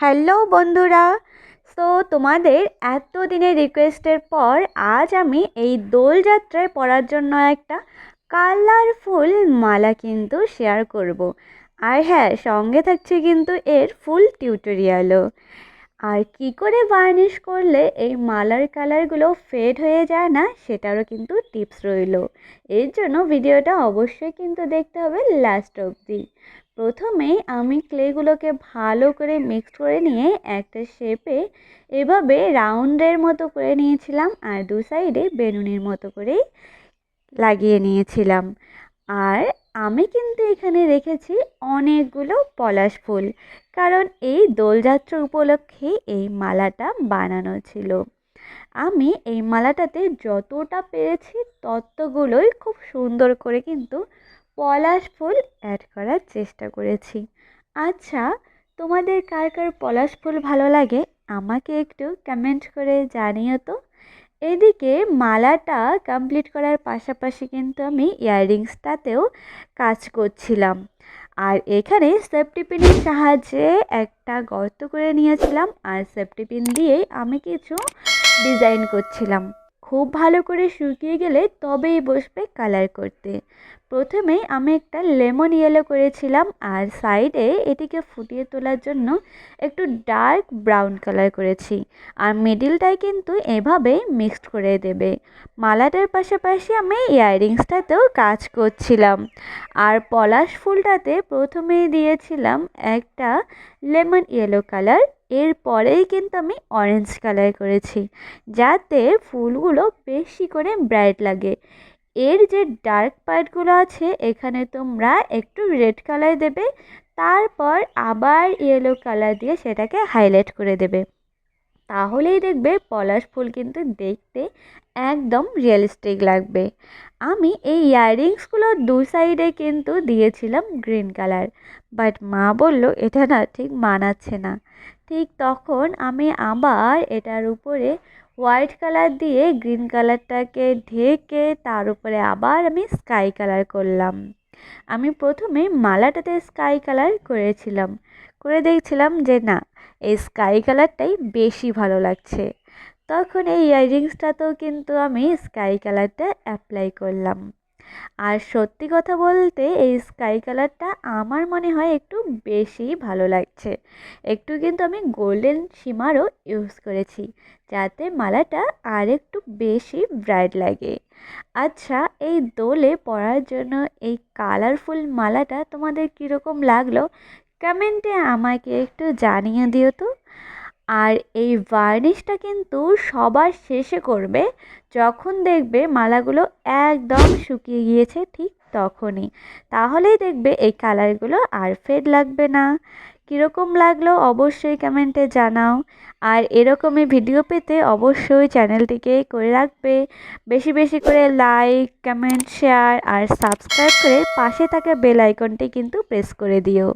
Hello বন্ধুরা। তো তোমাদের এত দিনের রিকোয়েস্টের পর আজ আমি এই দোলযাত্রায় পরার জন্য একটা কালারফুল মালা কিন্তু শেয়ার করব। আর হ্যাঁ সঙ্গে থাকছে কিন্তু এর ফুল টিউটোরিয়ালও আর কি করে বার্নিশ করলে এই মালার কালারগুলো ফেড হয়ে যায় না, সেটারও কিন্তু টিপস রইল। এর জন্য ভিডিওটা অবশ্যই কিন্তু দেখতে হবে লাস্ট অবধি। প্রথমেই আমি ক্লেগুলোকে ভালো করে মিক্স করে নিয়ে একটা শেপে এভাবে রাউন্ডের মতো করে নিয়েছিলাম আর দু সাইডে বেলুনের মতো করেই লাগিয়ে নিয়েছিলাম। আর আমি কিন্তু এখানে রেখেছি অনেকগুলো পলাশ ফুল, কারণ এই দোলযাত্রা উপলক্ষে এই মালাটা বানানো ছিল। আমি এই মালাটাতে যতটা পেরেছি ততগুলোই খুব সুন্দর করে কিন্তু পলাশ ফুল অ্যাড করার চেষ্টা করেছি। আচ্ছা তোমাদের কার কার পলাশ ফুল ভালো লাগে? আমাকে একটু কমেন্ট করে জানিও তো। এদিকে মালাটা কমপ্লিট করার পাশাপাশি কিন্তু আমি ইয়াররিংসটাতেও কাজ করছিলাম। আর এখানে সেফটি পিনের সাহায্যে একটা গর্ত করে নিয়েছিলাম। আর সেফটি পিন দিয়েই আমি কিছু ডিজাইন করছিলাম। খুব ভালো করে শুকিয়ে গেলে তবেই বসবে কালার করতে। প্রথমে আমি একটা লেমন ইয়েলো করেছিলাম আর সাইডে এটিকে ফুটিয়ে তোলার জন্য একটু ডার্ক ব্রাউন কালার করেছি। আর মিডিলটায় কিন্তু এভাবে মিক্সড করে দেবে। মালাটার পাশাপাশি আমি ইয়াররিংসটাতেও কাজ করছিলাম। আর পলাশ ফুলটাতে প্রথমে দিয়েছিলাম একটা লেমন ইয়েলো কালার এরপরেই কিন্তু আমি অরেঞ্জ কালার করেছি, যাতে ফুলগুলো বেশি করে ব্রাইট লাগে। এর যে ডার্ক পার্টগুলো আছে, এখানে তোমরা একটু রেড কালার দেবে, তারপর আবার ইয়েলো কালার দিয়ে সেটাকে হাইলাইট করে দেবে। তাহলেই দেখবে পলাশ ফুল কিন্তু দেখতে একদম রিয়েলিস্টিক লাগবে। আমি এই ইয়াররিংসগুলো দু সাইডে কিন্তু দিয়েছিলাম গ্রিন কালার বাট মা বলল, এটা না ঠিক মানাচ্ছে না। ঠিক তখন আমি আবার এটার উপরে হোয়াইট কালার দিয়ে গ্রিন কালারটাকে ঢেকে তার উপরে আবার আমি স্কাই কালার করলাম। আমি প্রথমে মালাটাতে স্কাই কালার করেছিলাম। করে দেখছিলাম যে না, এই স্কাই কালারটাই বেশি ভালো লাগছে। তখন এই ইয়াররিংসটাতেও কিন্তু আমি স্কাই কালারটা অ্যাপ্লাই করলাম। আর সত্যি কথা বলতে এই স্কাই কালারটা আমার মনে হয় একটু বেশি ভালো লাগছে। একটু কিন্তু আমি গোল্ডেন সীমারও ইউজ করেছি, যাতে মালাটা আর একটু বেশি ব্রাইট লাগে। আচ্ছা এই দোলে পরার জন্য এই কালারফুল মালাটা তোমাদের কীরকম লাগল? কমেন্টে আমাকে একটু জানিয়ে দিও তো। আর এই ভার্নিশটা কিন্তু সবার শেষে করবে। যখন দেখবে মালাগুলো একদম শুকিয়ে গিয়েছে ঠিক তখনই। তাহলেই দেখবে এই কালারগুলো আর ফেড লাগবে না। কীরকম লাগল অবশ্যই কমেন্টে জানাও। আর এরকমই ভিডিও পেতে অবশ্যই চ্যানেলটিকে করে রাখবে। বেশি বেশি করে লাইক কমেন্ট শেয়ার আর সাবস্ক্রাইব করে পাশে থাকা বেল আইকনটি কিন্তু প্রেস করে দিও।